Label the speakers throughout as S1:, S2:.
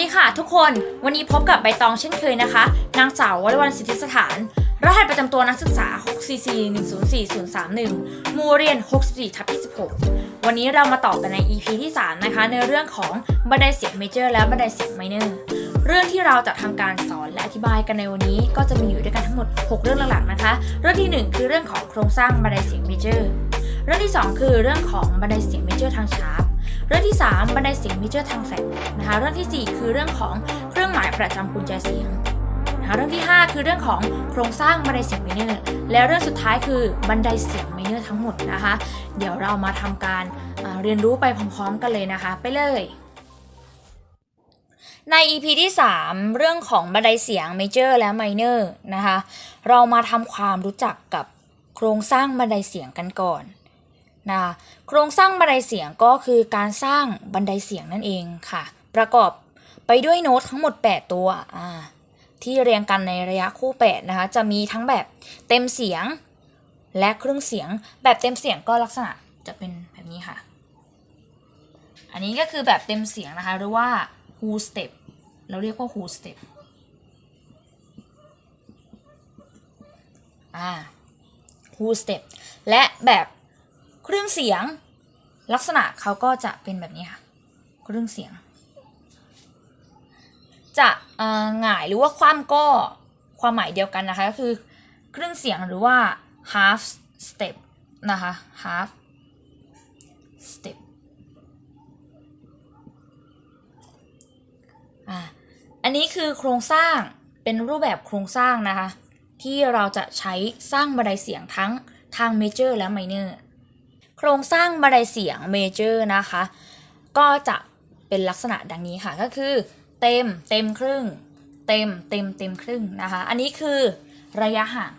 S1: ดีค่ะทุกคนวันนี้พบกับใบตองเช่นเคยนะคะ นางสาววรวรรณสิทธิสถาน รหัสประจำตัวนักศึกษา 6cc 104031มูเรียน 64ทับ26 วันนี้เรามาต่อกันใน EP ที่ 3 นะคะ ในเรื่องของบันไดเสียงเมเจอร์และบันไดเสียงไมเนอร์เรื่องที่เราจะทำการสอนและอธิบายกันในวันนี้ ก็จะมีอยู่ด้วยกันทั้งหมด 6 เรื่องหลักๆนะคะ เรื่องที่ 1 คือเรื่องของโครงสร้างบันไดเสียงเมเจอร์เรื่องที่ 2 คือเรื่องของบันไดเสียงเมเจอร์ทางชาร์ป เรื่องที่ 3 บันไดเสียงเมเจอร์ทางแฟลตนะคะเรื่องทีสี่ 4 คือเรื่องของเครื่องหมายประจำกุญแจเสียงนะคะเรื่องที่ 5 คือเรื่องของโครงสร้างบันไดเสียงไมเนอร์และเรื่องสุดท้ายคือบันไดเสียงไมเนอร์ทั้งหมดนะคะ เดี๋ยวเรามาทำการอ่าเรียนรู้ไปพร้อมๆกันเลยนะคะ ไปเลยใน EP ที่ 3 เรื่องของบันไดเสียงเมเจอร์และไมเนอร์นะคะ เรามาทำความรู้จักกับโครงสร้างบันไดเสียงกันก่อน นะคะโครงสร้างบันไดเสียงก็คือการสร้างบันไดเสียงนั่นเองค่ะ ประกอบไปด้วยโน้ตทั้งหมด 8 ตัวที่เรียงกันในระยะคู่8นะคะจะมีทั้งแบบเต็มเสียงและครึ่งเสียงแบบเต็มเสียงก็ลักษณะจะเป็นแบบนี้ค่ะ อันนี้ก็คือแบบเต็มเสียงนะคะ หรือว่า whole step เราเรียกว่า whole step อ่า whole step และแบบ เครื่องเสียง ลักษณะเขาก็จะเป็นแบบนี้ค่ะ เครื่องเสียง จะหงายหรือว่าคว่ำก็ความหมายเดียวกันนะคะ ก็คือเครื่องเสียงหรือว่า half step นะคะ half step อ่าอันนี้คือโครงสร้างเป็นรูปแบบโครงสร้างนะคะ ที่เราจะใช้สร้างบันไดเสียงทั้งทางเมเจอร์และไมเนอร์ โครงสร้างบันไดเสียงเมเจอร์นะคะ ก็จะเป็นลักษณะดังนี้ค่ะก็คือ เต็มเต็มครึ่ง เต็มเต็มเต็มครึ่งนะคะ อันนี้คือระยะห่าง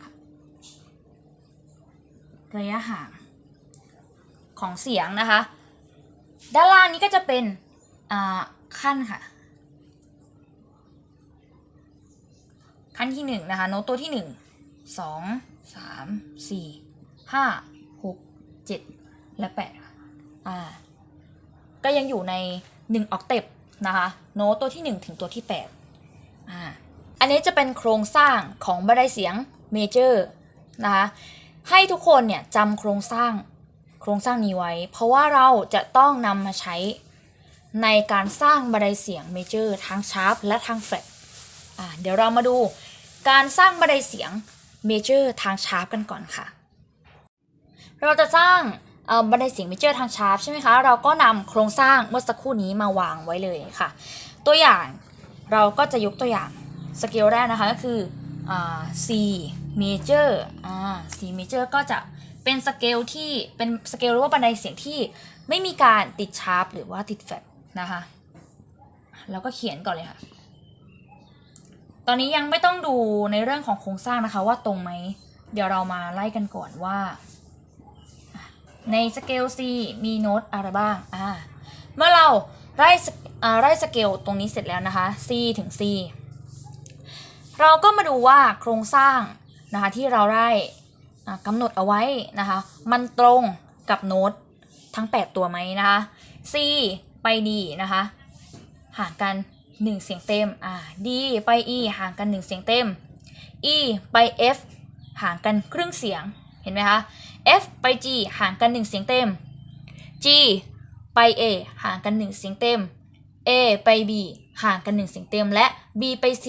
S1: ระยะห่างของเสียงนะคะ ด้านล่างนี้ก็จะเป็นอ่าขั้นค่ะ ขั้นที่หนึ่งนะคะโน้ตตัวที่หนึ่งสองสามสี่ห้าหกเจ็ด และแปดอ่าก็ยังอยู่ในหนึ่งออกเทปนะคะโน้ตตัวที่หนึ่งถึงตัวที่แปดอ่าอันนี้จะเป็นโครงสร้างของบันไดเสียงเมเจอร์นะคะให้ทุกคนเนี่ยจำโครงสร้างโครงสร้างนี้ไว้ เพราะว่าเราจะต้องนำมาใช้ในการสร้างบันไดเสียงเมเจอร์ทั้งชาร์ปและทั้งแฟลตอ่าเดี๋ยวเรามาดูการสร้างบันไดเสียงเมเจอร์ทางชาร์ปกันก่อนค่ะ เราจะสร้าง บันไดเสียงเมเจอร์ทางชาร์ปใช่ไหมคะ เราก็นำโครงสร้างเมื่อสักครู่นี้มาวางไว้เลยค่ะ ตัวอย่างเราก็จะยกตัวอย่างสเกลแรกนะคะก็คือ C major C major ก็จะเป็นสเกลที่เป็นสเกลหรือว่าบันไดเสียงที่ไม่มีการติดชาร์ปหรือว่าติดแฟลตนะคะแล้วก็เขียนก่อนเลยค่ะ ตอนนี้ยังไม่ต้องดูในเรื่องของโครงสร้างนะคะว่าตรงไหม เดี๋ยวเรามาไล่กันก่อนว่า ในสเกล C มีโน้ตอะไรบ้างอ่าเมื่อเราไล่สอ่าไล่สเกลตรงนี้เสร็จแล้วนะคะ C ถึง C เราก็มาดูว่าโครงสร้างนะคะที่เราได้อ่กำหนดเอาไว้นะคะมันตรงกับโน้ตทั้ง 8 ตัวไหมนะคะ C ไป D นะคะห่างกัน 1 เสียงเต็มอ่า D ไป E ห่างกัน 1 เสียงเต็ม E ไป F ห่างกันครึ่งเสียงเห็นไหมคะ F ไป G ห่างกัน 1 เสียงเต็ม G ไป A ห่างกัน 1 เสียงเต็ม A ไป B ห่างกัน 1 เสียงเต็ม และ B ไป C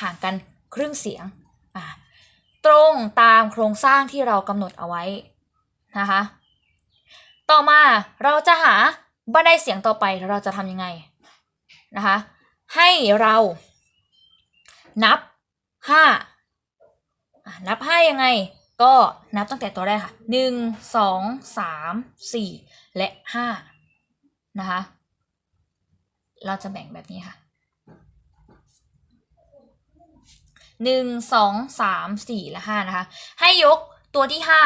S1: ห่างกันครึ่งเสียงอ่าตรงตามโครงสร้างที่เรากำหนดเอาไว้นะคะ ต่อมาเราจะหาบันไดเสียงต่อไปเราจะทำยังไงนะคะ ให้เรานับ5นับห้ยังไง ก็นับตั้งแต่ตัวแรกค่ะหนึ่งสองสามสี่และห้านะคะ เราจะแบ่งแบบนี้ค่ะหนึ่งสองสามสี่และห้านะคะ ให้ยกตัวที่ห้า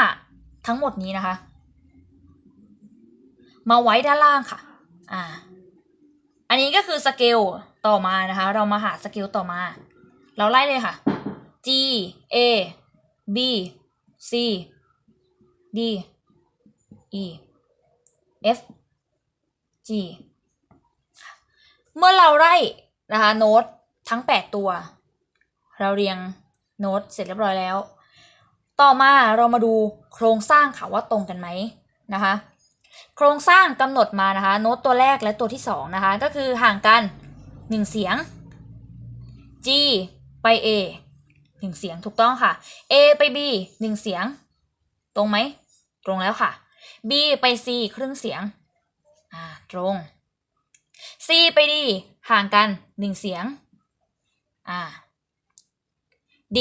S1: ทั้งหมดนี้นะคะ มาไว้ด้านล่างค่ะ อ่า อันนี้ก็คือสเกลต่อมานะคะ เรามาหาสเกลต่อมา เราไล่เลยค่ะ G A B C D E F G เมื่อเราไล่นะคะโน้ตทั้ง 8 ตัว เราเรียงโน้ตเสร็จเรียบร้อยแล้ว ต่อมาเรามาดูโครงสร้างค่ะว่าตรงกันไหมนะคะ โครงสร้างกำหนดมานะคะ โน้ตตัวแรกและตัวที่สองนะคะ ก็คือห่างกัน 1 เสียง G ไป A หนึ่งเสียงถูกต้องค่ะ A ไป B หนึ่งเสียง ตรงไหม ตรงแล้วค่ะ B ไป C ครึ่งเสียง อ่า ตรง C ไป D ห่างกันหนึ่งเสียง อ่า D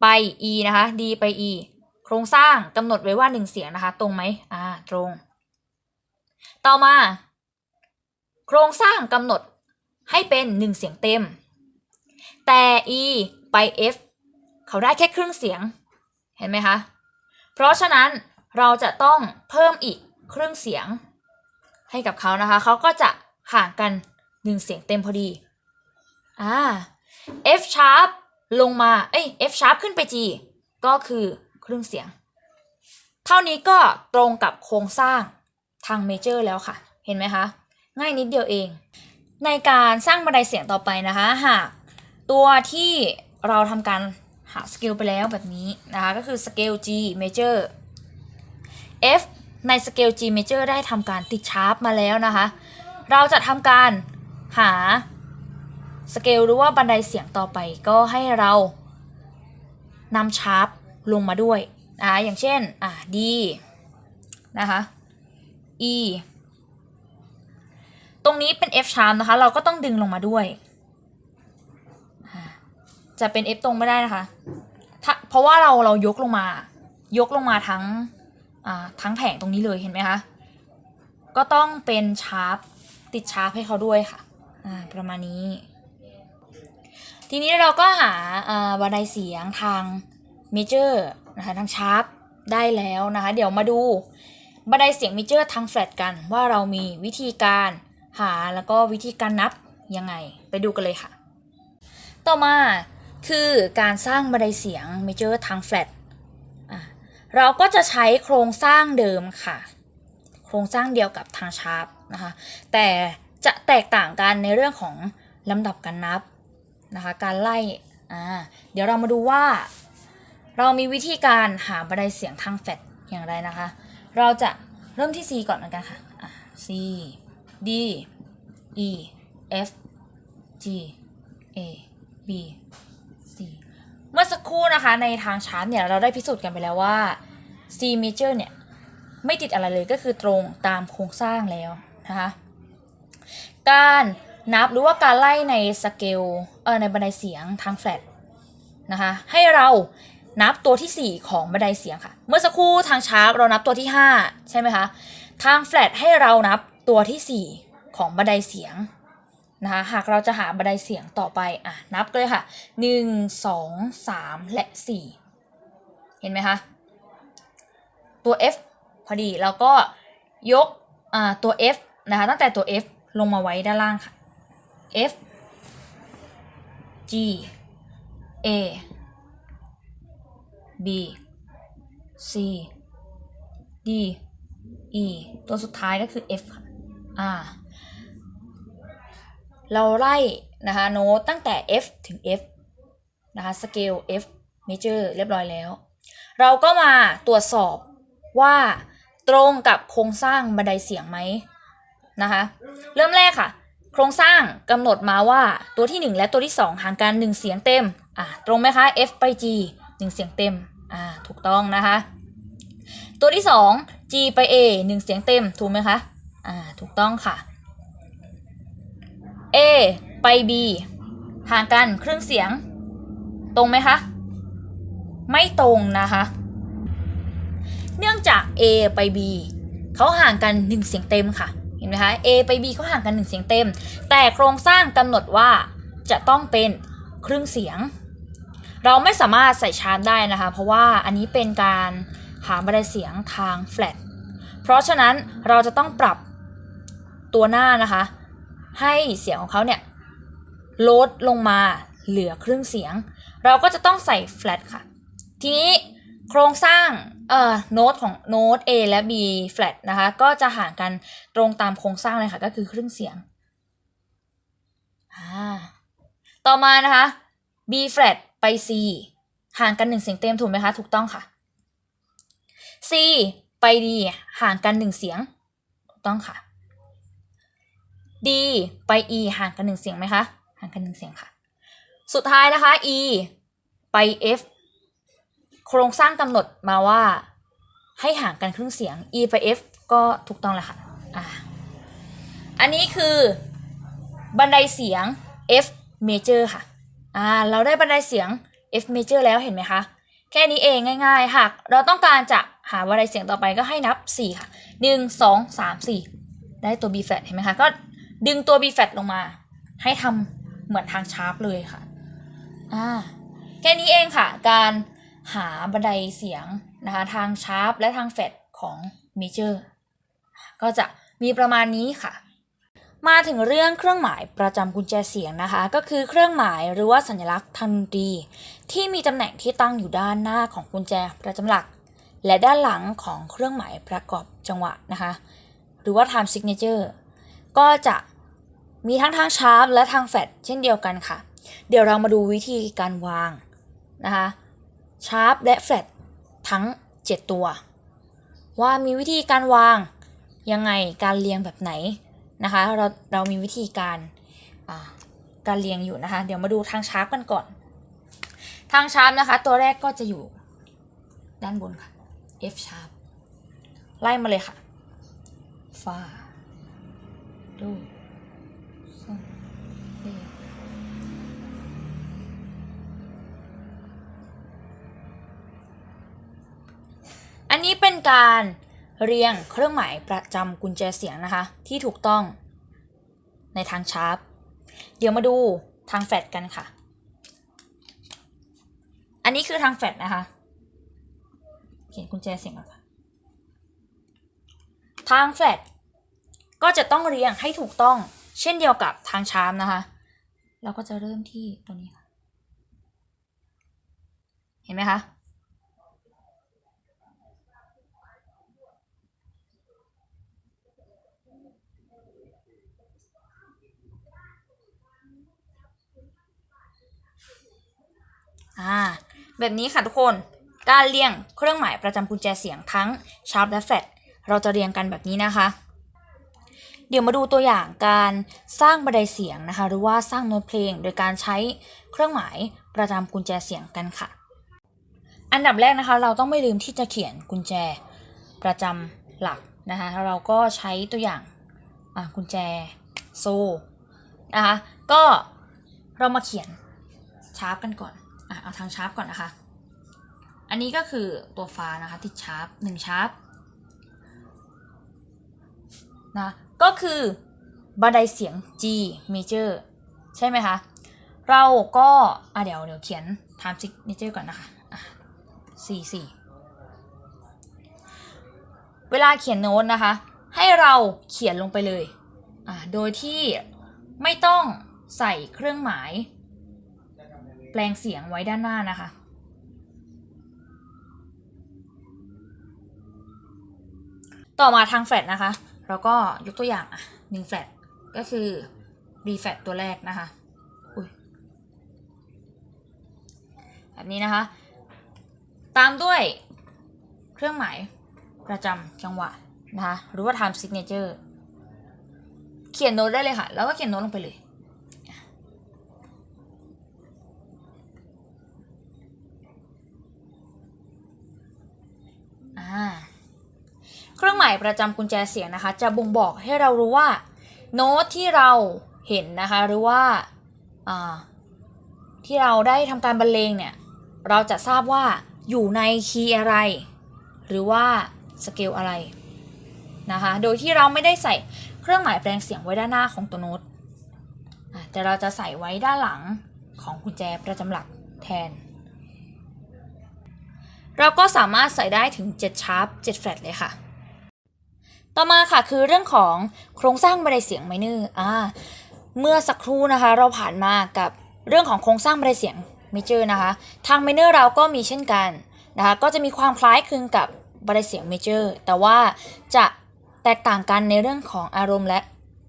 S1: ไป E นะคะ D ไป E โครงสร้างกำหนดไว้ว่าหนึ่งเสียงนะคะ ตรงไหมอ่า ตรง ต่อมา โครงสร้างกำหนดให้เป็นหนึ่งเสียงเต็ม แต่ E ไป F เขาได้แค่ครึ่งเสียง เห็นไหมคะ เพราะฉะนั้นเราจะต้องเพิ่มอีกครึ่งเสียงให้กับเขานะคะ เขาก็จะห่างกันหนึ่งเสียงเต็มพอดี อ่า F sharp ลงมา เอ้ย F sharp ขึ้นไป G ก็คือครึ่งเสียง เท่านี้ก็ตรงกับโครงสร้างทางเมเจอร์แล้วค่ะ เห็นไหมคะ ง่ายนิดเดียวเอง ในการสร้างบันไดเสียงต่อไปนะคะ หาก ตัวที่เราทำการหาสเกลไปแล้วแบบนี้นะคะก็คือสเกล G major F ในสเกล G major ได้ทำการติดชาร์ปมาแล้วนะคะ เราจะทำการหาสเกลหรือว่าบันไดเสียงต่อไปก็ให้เรานำชาร์ปลงมาด้วยนะคะอย่างเช่นอ่า D นะคะ E ตรงนี้เป็น F sharp นะคะ เราก็ต้องดึงลงมาด้วย จะเป็น F ตรงไม่ได้นะคะถ้าเพราะว่าเราเรายกลงมา ยกลงมาทั้งทั้งแผงตรงนี้เลยเห็นไหมคะ ก็ต้องเป็นชาร์ปติดชาร์ปให้เขาด้วยค่ะประมาณนี้ ทีนี้เราก็หาอ่าบันไดเสียงทางเมเจอร์นะคะทางชาร์ปได้แล้วนะคะ เดี๋ยวมาดูบันไดเสียงเมเจอร์ทางแฟลตกันว่าเรามีวิธีการหาแล้วก็วิธีการนับยังไงไปดูกันเลยค่ะ ต่อมา คือการสร้างบันไดเสียงเมเจอร์ทางแฟลตเราก็จะใช้โครงสร้างเดิมค่ะ โครงสร้างเดียวกับทางชาร์ปนะคะ แต่จะแตกต่างกันในเรื่องของลำดับการนับนะคะ การไล่อ่าเดี๋ยวเรามาดูว่า เรามีวิธีการหาบันไดเสียงทางแฟลตอย่างไรนะคะ เราจะเริ่มที่ C ก่อนเหมือนกันค่ะะ C D E F G A B C เมื่อสักครู่นะคะในทางชาร์ตเนี่ยเราได้พิสูจน์กันไปแล้วว่า C major เนี่ยไม่ติดอะไรเลยก็คือตรงตามโครงสร้างแล้วนะคะการนับหรือว่าการไล่ในสเกลเออในบันไดเสียงทางแฟลตนะคะให้เรานับตัวที่ 4 ของบันไดเสียงค่ะ เมื่อสักครู่ทางชาร์ปเรานับตัวที่ 5 ใช่ไหมคะ ทางแฟลตให้เรานับตัวที่ 4 ของบันไดเสียง นะคะหากเราจะหาบันไดเสียงต่อไปอะนับเลยค่ะ 1 2 3 และ 4 เห็นไหมคะ ตัว F พอดีแล้วก็ยกอ่าตัว F นะคะตั้งแต่ตัว F ลงมาไว้ด้านล่างค่ะ F G A B C D E ตัวสุดท้ายก็คือ F ค่ะอ่า เราไล่นะคะโน้ตตั้งแต่ F ถึง F นะคะสเกล F major เรียบร้อยแล้ว เราก็มาตรวจสอบว่าตรงกับโครงสร้างบันไดเสียงไหมนะคะเริ่มแรกค่ะ โครงสร้างกำหนดมาว่าตัวที่ 1 และตัวที่ 2 ห่างกัน 1 เสียงเต็มอะตรงไหมคะ F ไป G 1 เสียงเต็มอ่าถูกต้องนะคะ ตัวที่ 2 G ไป A 1 เสียงเต็มถูกไหมคะอ่าถูกต้องค่ะ A ไป B ห่างกันครึ่งเสียง ตรงไหมคะ ไม่ตรงนะคะ เนื่องจาก A ไป B เขาห่างกัน 1 เสียงเต็มค่ะ เห็นไหมคะ A ไป B เขาห่างกัน 1 เสียงเต็ม แต่โครงสร้างกำหนดว่าจะต้องเป็นครึ่งเสียง เราไม่สามารถใส่ชาร์จได้นะคะ เพราะว่าอันนี้เป็นการหาบันไดเสียงทางแฟลตเพราะฉะนั้นเราจะต้องปรับตัวหน้านะคะ ให้เสียงของเขาเนี่ยลดลงมาเหลือครึ่งเสียง เราก็จะต้องใส่แฟลตค่ะ ทีนี้โครงสร้างเอ่อโน้ตของโน้ต A และ B flat นะคะ ก็จะห่างกันตรงตามโครงสร้างเลยค่ะก็คือครึ่งเสียงอ่าต่อมานะคะ B flat ไป C ห่างกันหนึ่งเสียงเต็มถูกไหมคะถูกต้องค่ะ C ไป D ห่างกันหนึ่งเสียง ถูกต้องค่ะ D ไป E ห่างกันหนึ่งเสียงไหมคะ ห่างกันหนึ่งเสียงค่ะ สุดท้ายนะคะ E ไป F โครงสร้างกำหนดมาว่าให้ห่างกันครึ่งเสียง E ไป F ก็ถูกต้องแล้วค่ะอ่าอันนี้คือบันไดเสียง F major ค่ะอ่าเราได้บันไดเสียง F major แล้วเห็นไหมคะ แค่นี้เองง่าย ๆ หากเราต้องการจะหาบันไดเสียงต่อไปก็ให้นับ 4 ค่ะ 1 2 3 4 ได้ตัว B flat เห็นไหมคะ ก็ ดึงตัว B flat ลงมา ให้ทำเหมือนทางชาร์ปเลยค่ะอ่าแค่นี้เองค่ะ การหาบันไดเสียงนะคะทางชาร์ปและทางแฟดของเมเจอร์ก็จะมีประมาณนี้ค่ะ มาถึงเรื่องเครื่องหมายประจำกุญแจเสียงนะคะ ก็คือเครื่องหมายหรือว่าสัญลักษณ์ทางดนตรีที่มีตำแหน่งที่ตั้งอยู่ด้านหน้าของกุญแจประจำหลัก และด้านหลังของเครื่องหมายประกอบจังหวะนะคะ หรือว่า time signature ก็จะมีทั้งทางชาร์ปและทางแฟดเช่นเดียวกันค่ะ เดี๋ยวเรามาดูวิธีการวางนะคะชาร์ปและแฟลตทั้ง 7 ตัว ว่ามีวิธีการวางยังไงการเรียงแบบไหนนะคะเราเรามีวิธีการการเรียงอยู่นะคะ เดี๋ยวมาดูทางชาร์ปกันก่อน ทางชาร์ปนะคะ ตัวแรกก็จะอยู่ด้านบนค่ะ F sharp ไล่มาเลยค่ะฟา ดูโซเรอันนี้เป็นการเรียงเครื่องหมายประจำกุญแจเสียงนะคะ ที่ถูกต้องในทางชาร์ป เดี๋ยวมาดูทางแฟลตกันค่ะ อันนี้คือทางแฟลตนะคะ เขียนกุญแจเสียงก่อนค่ะ ทางแฟลต ก็จะต้องเรียงให้ถูกต้องเช่นเดียวกับทางชาร์ปนะคะ เราก็จะเริ่มที่ตัวนี้ค่ะ เห็นไหมคะ อ่า แบบนี้ค่ะทุกคน การเรียงเครื่องหมายประจำกุญแจเสียงทั้งชาร์ปและแฟลตเราจะเรียงกันแบบนี้นะคะ เดี๋ยวมาดูตัวอย่างการสร้างบันไดเสียงนะคะ หรือว่าสร้างโน้ตเพลง โดยการใช้เครื่องหมายประจำกุญแจเสียงกันค่ะ อันดับแรกนะคะ เราต้องไม่ลืมที่จะเขียนกุญแจประจำหลักนะคะแล้วเราก็ใช้ตัวอย่างกุญแจโซ่นะคะก็เรามาเขียนชาร์ปกันก่อนอะเอาทางชาร์ปก่อนนะคะ อันนี้ก็คือตัวฟ้านะคะติดชาร์ปหนึ่งชาร์ปนะ ก็คือบันไดเสียง G major ใช่ไหมคะ เราก็อะเดี๋ยวเดี๋ยวเขียน time signature ก่อนนะคะอะสี่สี่เวลาเขียนโน้ตนะคะ ให้เราเขียนลงไปเลยอะโดยที่ไม่ต้องใส่เครื่องหมาย แปลงเสียงไว้ด้านหน้านะคะ ต่อมาทางแฟลตนะคะ เราก็ยกตัวอย่างอะหนึ่งแฟลตก็คือ B flat ตัวแรกนะคะอุ้ยแบบนี้นะคะ ตามด้วยเครื่องหมายประจำจังหวะนะคะหรือว่า time signature เขียนโน้ตได้เลยค่ะ แล้วก็เขียนโน้ตลงไปเลยอ่า เครื่องหมายประจำกุญแจเสียงนะคะ จะบ่งบอกให้เรารู้ว่า โน้ตที่เราเห็นนะคะหรือว่าที่เราได้ทำการบรรเลงเนี่ยเราจะทราบว่าอยู่ในคีย์อะไร หรือว่าสเกลอะไรนะคะโดยที่เราไม่ได้ใส่เครื่องหมายแปลงเสียงไว้ด้านหน้าของตัวโน้ตแต่เราจะใส่ไว้ด้านหลังของกุญแจประจำหลักแทน เราก็สามารถใส่ได้ถึง 7 ชาร์ป 7 แฟลตเลยค่ะ ต่อมาค่ะคือเรื่องของโครงสร้างบันไดเสียงไมเนอร์อ่าเมื่อสักครู่นะคะเราผ่านมากับเรื่องของโครงสร้างบันไดเสียงเมเจอร์นะคะ ทางไมเนอร์เราก็มีเช่นกันนะคะก็จะมีความคล้ายคลึงกับบันไดเสียงเมเจอร์แต่ว่าจะแตกต่างกันในเรื่องของอารมณ์และ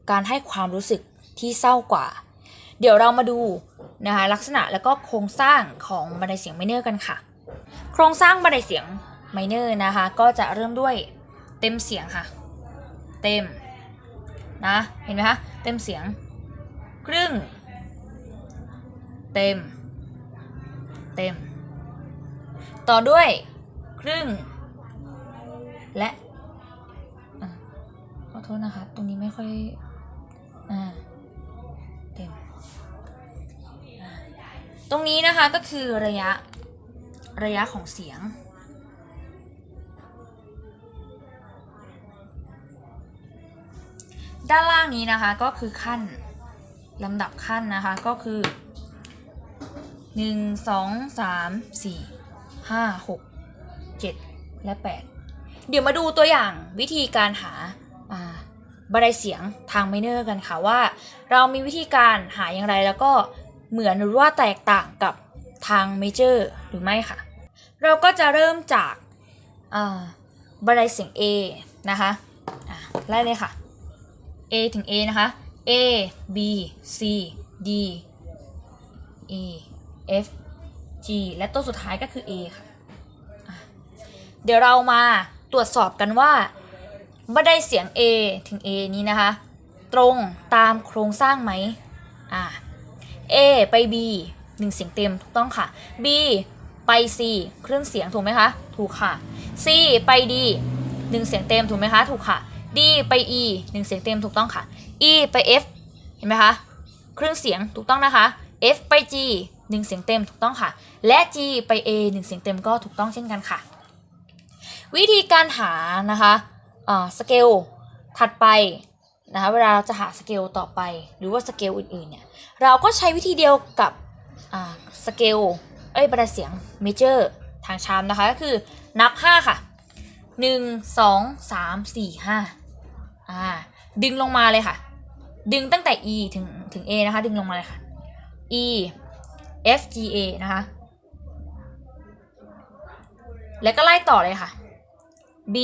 S1: การให้ความรู้สึกที่เศร้ากว่า เดี๋ยวเรามาดูนะคะลักษณะแล้วก็โครงสร้างของบันไดเสียงไมเนอร์กันค่ะ โครงสร้างบันไดเสียงไมเนอร์นะคะ ก็จะเริ่มด้วยเต็มเสียงค่ะ เต็มนะเห็นไหมคะเต็มเสียง ครึ่ง เต็ม เต็ม ต่อด้วย ครึ่ง และขอโทษนะคะ ตรงนี้ไม่ค่อยอ่าเต็ม ตรงนี้นะคะก็คือระยะระยะของเสียง ด้านล่างนี้นะคะก็คือขั้นลำดับขั้นนะคะก็คือหนึ่งสองสามสี่ห้าหกเจ็ดและแปดเดี๋ยวมาดูตัวอย่างวิธีการหาอ่าบันไดเสียงทางไมเนอร์กันค่ะว่า เรามีวิธีการหาอย่างไรแล้วก็เหมือนหรือว่าแตกต่างกับทางเมเจอร์หรือไม่ค่ะ เราก็จะเริ่มจากอ่าบันไดเสียง A นะคะะไล่เลยค่ะ A ถึง A นะคะ A B C D E F G และตัวสุดท้ายก็คือ A ค่ะ เดี๋ยวเรามาตรวจสอบกันว่าบันไดเสียง A ถึง A นี้นะคะ ตรงตามโครงสร้างไหมอ่า A ไป B หนึ่งเสียงเต็มถูกต้องค่ะ B ไป C เครื่องเสียงถูกไหมคะ ถูกค่ะ C ไป D หนึ่งเสียงเต็มถูกไหมคะ ถูกค่ะ D ไป E หนึ่งเสียงเต็มถูกต้องค่ะ E ไป F เห็นไหมคะครื่งเสียงถูกต้องนะคะ F ไป G หนึ่งเสียงเต็มถูกต้องค่ะ และ G ไป A หนึ่งเสียงเต็มก็ถูกต้องเช่นกันค่ะ วิธีการหานะคะสเกลถัดไปนะคะเวลาเราจะหาสเกลต่อไปหรือว่าสเกลอื่นๆเนี่ยเราก็ใช้วิธีเดียวกับสเกลเอ้ยบันไดเสียงเมเจอร์ทางชามนะคะก็คือนับ 5 ค่ะ 1 2 3 4 5อ่า ดึงลงมาเลยค่ะ ดึงตั้งแต่ E ถึงถึง A นะคะ ดึงลงมาเลยค่ะ E F G A นะคะ แล้วก็ไล่ต่อเลยค่ะ B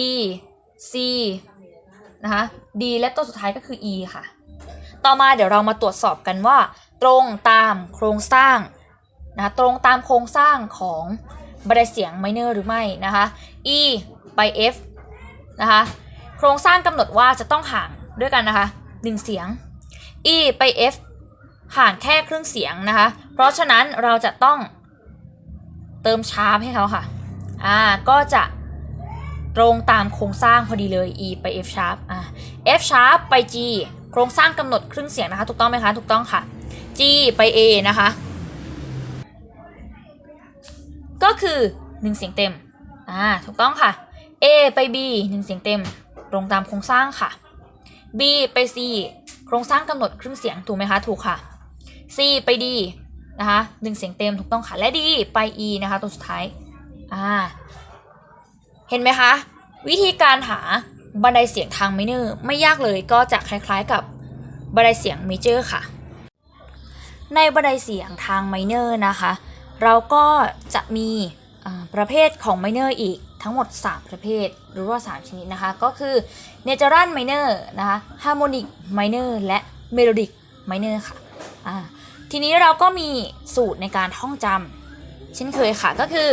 S1: C นะคะ D และตัวสุดท้ายก็คือ E ค่ะ ต่อมาเดี๋ยวเรามาตรวจสอบกันว่า ตรงตามโครงสร้างนะคะตรงตามโครงสร้างของบันไดเสียงไมเนอร์หรือไม่นะคะ E ไป F นะคะ โครงสร้างกำหนดว่าจะต้องห่างด้วยกันนะคะหนึ่งเสียง E ไป F ห่างแค่ครึ่งเสียงนะคะ เพราะฉะนั้นเราจะต้องเติมชาร์ปให้เขาค่ะ อ่า ก็จะตรงตามโครงสร้างพอดีเลย E ไป F sharp อ่า F sharp ไป G โครงสร้างกำหนดครึ่งเสียงนะคะ ถูกต้องไหมคะ ถูกต้องค่ะ G ไป A นะคะ ก็คือ 1 เสียงเต็ม อ่า ถูกต้องค่ะ A ไป B 1เสียงเต็ม ตรงตามโครงสร้างค่ะ B ไป C โครงสร้างกำหนดครึ่งเสียงถูกไหมคะถูกค่ะ C ไป D นะคะหนึ่งเสียงเต็มถูกต้องค่ะและ D ไป E นะคะตัวสุดท้ายอ่าเห็นไหมคะ วิธีการหาบันไดเสียงทางไมเนอร์ไม่ยากเลยก็จะคล้ายๆกับบันไดเสียงเมเจอร์ค่ะ ในบันไดเสียงทางไมเนอร์นะคะ เราก็จะมีประเภทของไมเนอร์อีก ทั้งหมด 3 ประเภท หรือว่า 3 ชนิดนะคะ ก็คือเนเจอรันไมเนอร์นะคะฮาร์โมนิกไมเนอร์และเมโลดิกไมเนอร์ค่ะอ่าทีนี้เราก็มีสูตรในการท่องจำเช่นเคยค่ะ ก็คือ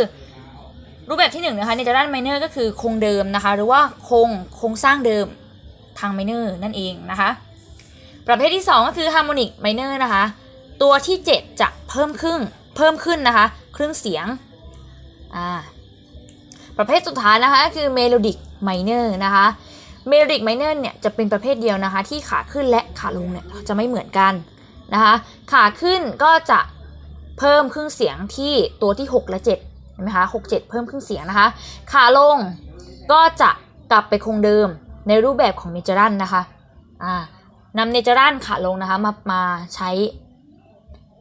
S1: รูปแบบที่1นงนะคะเนเจอรันไมเนอร์ก็คือคงเดิมนะคะ หรือว่าคงโครงสร้างเดิมทางไมเนอร์นั่นเองนะคะ ประเภทที่ 2 ก็คือฮาร์โมนิกไมเนอร์นะคะ ตัวที่ 7 จะเพิ่มขึ้นเพิ่มขึ้นนะคะ ครึ่งเสียงอ่า ประเภทสุดท้ายนะคะก็คือเมโลดิกไมเนอร์นะคะเมโลดิกไมเนอร์เนี่ยจะเป็นประเภทเดียวนะคะ ที่ขาขึ้นและขาลงเนี่ยจะไม่เหมือนกันนะคะขาขึ้นก็จะเพิ่มครึ่งเสียงที่ตัวที่ 6 และ7เห็นไหมคะหกเจ็ดเพิ่มครึ่งเสียงนะคะ ขาลงก็จะกลับไปคงเดิมในรูปแบบของเนเจอรันนะคะอ่านำเนเจอรันขาลงนะคะมามาใช้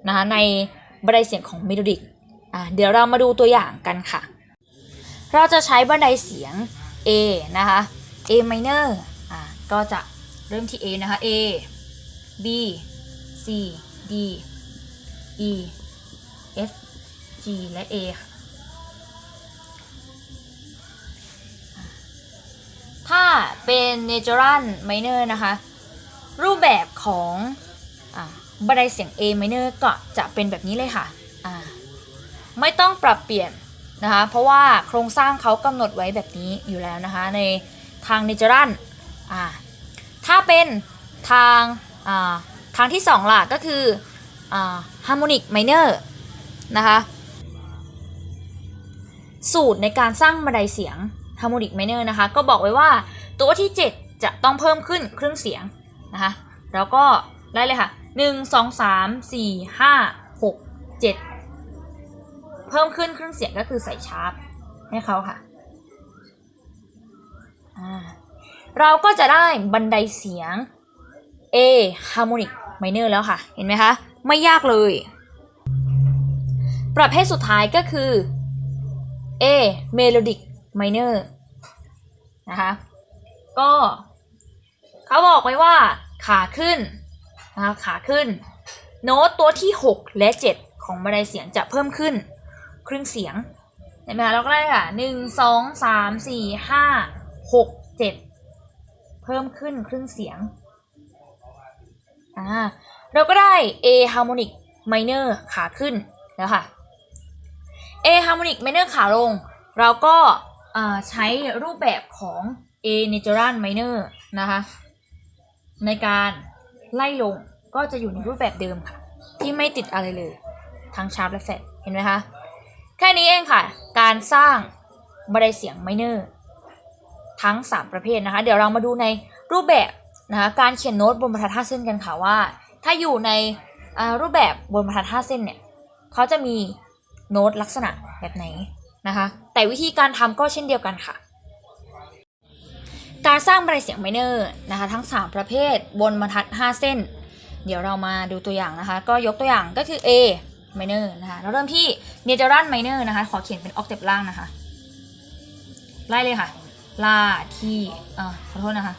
S1: นะคะในบันไดเสียงของเมโลดิกอ่าเดี๋ยวเรามาดูตัวอย่างกันค่ะ เราจะใช้บันไดเสียง A นะคะ A minor อ่าก็จะเริ่มที่ A นะคะ A B C D E F G และ A ถ้าเป็น natural minor นะคะ รูปแบบของอบันไดเสียง A minor ก็จะเป็นแบบนี้เลยค่ะ ไม่ต้องปรับเปลี่ยน นะคะ เพราะว่าโครงสร้างเขากำหนดไว้แบบนี้อยู่แล้วนะคะในทางเนเจอรันอ่าถ้าเป็นทางอ่าทางที่2ล่ะก็คืออ่าฮาร์โมนิกไมเนอร์นะคะสูตรในการสร้างบันไดเสียง harmonic minor นะคะก็บอกไว้ว่าตัวที่ 7 จะต้องเพิ่มขึ้นครึ่งเสียงนะคะแล้วก็ได้เลยค่ะ 1 2 3 4 5 6 7 เพิ่มขึ้นครึ่งเสียงก็คือใส่ชาร์ปให้เขาค่ะ เราก็จะได้บันไดเสียง A harmonic minor แล้วค่ะ เห็นไหมคะ ไม่ยากเลย ประเภทสุดท้ายก็คือ A melodic minor นะคะ ก็เขาบอกไว้ว่าขาขึ้นนะคะขาขึ้น โน้ตตัวที่ 6 และ 7 ของบันไดเสียงจะเพิ่มขึ้น ครึ่งเสียงเห็นไหมคะเราก็ได้ค่ะหนึ่งสองสามสี่ห้าหกเจ็ดเพิ่มขึ้นครึ่งเสียงอ่าเราก็ได้ A harmonic minor ขาขึ้นแล้วค่ะ A harmonic minor ขาลง เราก็ใช้รูปแบบของ A natural minor นะคะ ในการไล่ลงก็จะอยู่ในรูปแบบเดิมค่ะ ที่ไม่ติดอะไรเลย ทั้งชาร์ปและแฟลตเห็นไหมคะ แค่นี้เองค่ะ การสร้างบันไดเสียงไมเนอร์ทั้ง 3 ประเภทนะคะ เดี๋ยวเรามาดูในรูปแบบนะคะการเขียนโน้ตบนบรรทัด5เส้นกันค่ะว่า ถ้าอยู่ในรูปแบบบนบรรทัด5เส้นเนี่ยเขาจะมีโน้ตลักษณะแบบไหนนะคะ แต่วิธีการทำก็เช่นเดียวกันค่ะ การสร้างบันไดเสียงไมเนอร์นะคะทั้ง 3 ประเภทบนบรรทัด 5 เส้น เดี๋ยวเรามาดูตัวอย่างนะคะ ก็ยกตัวอย่างก็คือ A minor นะคะ เราเริ่มที่ natural minor นะคะ ขอเขียนเป็น octave ล่างนะคะ ไล่เลยค่ะ ลาที่อ่าขอโทษนะคะ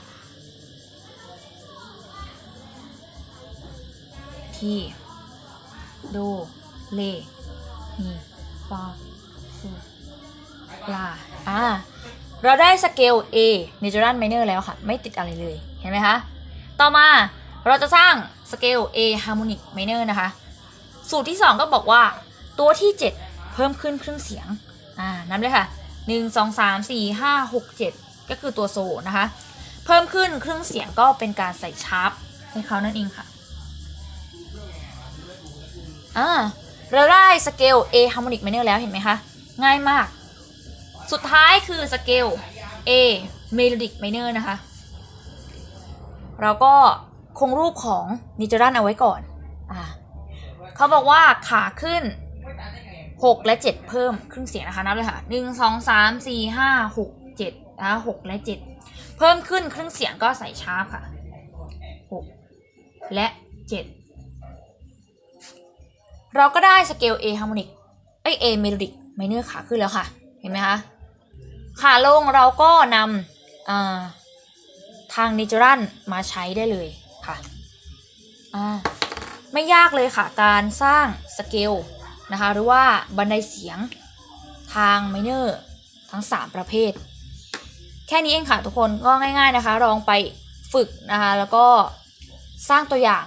S1: ที่ โด เล มีฟาซูลา อ่า เราได้สเกล A natural minor แล้วค่ะ ไม่ติดอะไรเลย เห็นไหมคะ ต่อมาเราจะสร้างสเกล A harmonic minor นะคะ สูตรที่ 2 ก็บอกว่าตัวที่ 7 เพิ่มขึ้นครึ่งเสียงอ่านับเลยค่ะ 1 2 3 4 5 6 7 ก็คือตัวโซนะคะ เพิ่มขึ้นครึ่งเสียงก็เป็นการใส่ชาร์ปให้เขานั่นเองค่ะอ่าเราได้สเกล A harmonic minor แล้วเห็นไหมคะ ง่ายมาก สุดท้ายคือสเกล A melodic minor นะคะ เราก็คงรูปของนิจรันเอาไว้ก่อน อ่า เขาบอกว่าขาขึ้น6และ7เพิ่มครึ่งเสียงนะคะนับเลยค่ะ1 2 3 4 5 6 7นะคะ6และ7เพิ่มขึ้นครึ่งเสียงก็ใส่ชาร์ปค่ะ6และ7เราก็ได้สเกล A harmonic เอ้ย A melodic minor ขาขึ้นแล้วค่ะ เห็นไหมคะขาลงเราก็นำาทาง natural มาใช้ได้เลยค่ะอ่า ไม่ยากเลยค่ะ การสร้างสเกลนะคะหรือว่าบันไดเสียงทางไมเนอร์ทั้ง 3 ประเภท แค่นี้เองค่ะทุกคนก็ง่าย ๆนะคะ ลองไปฝึกนะคะแล้วก็สร้างตัวอย่าง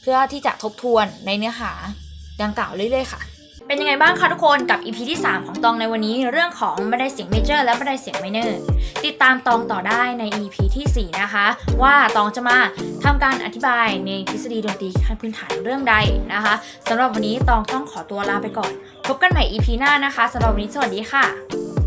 S1: เพื่อที่จะทบทวนในเนื้อหาดังกล่าวเรื่อยๆค่ะ เป็นยังไงบ้างคะทุกคนกับ EP ที่ 3 ของตองในวันนี้เรื่องของบันไดเสียงเมเจอร์และบันไดเสียงไมเนอร์ติดตามตองต่อได้ใน EP ที่ 4 นะคะ ว่าตองจะมาทำการอธิบายในทฤษฎีดนตรีขั้นพื้นฐานเรื่องใดนะคะสำหรับวันนี้ตองต้องขอตัวลาไปก่อน พบกันใหม่ EP หน้านะคะสำหรับวันนี้สวัสดีค่ะ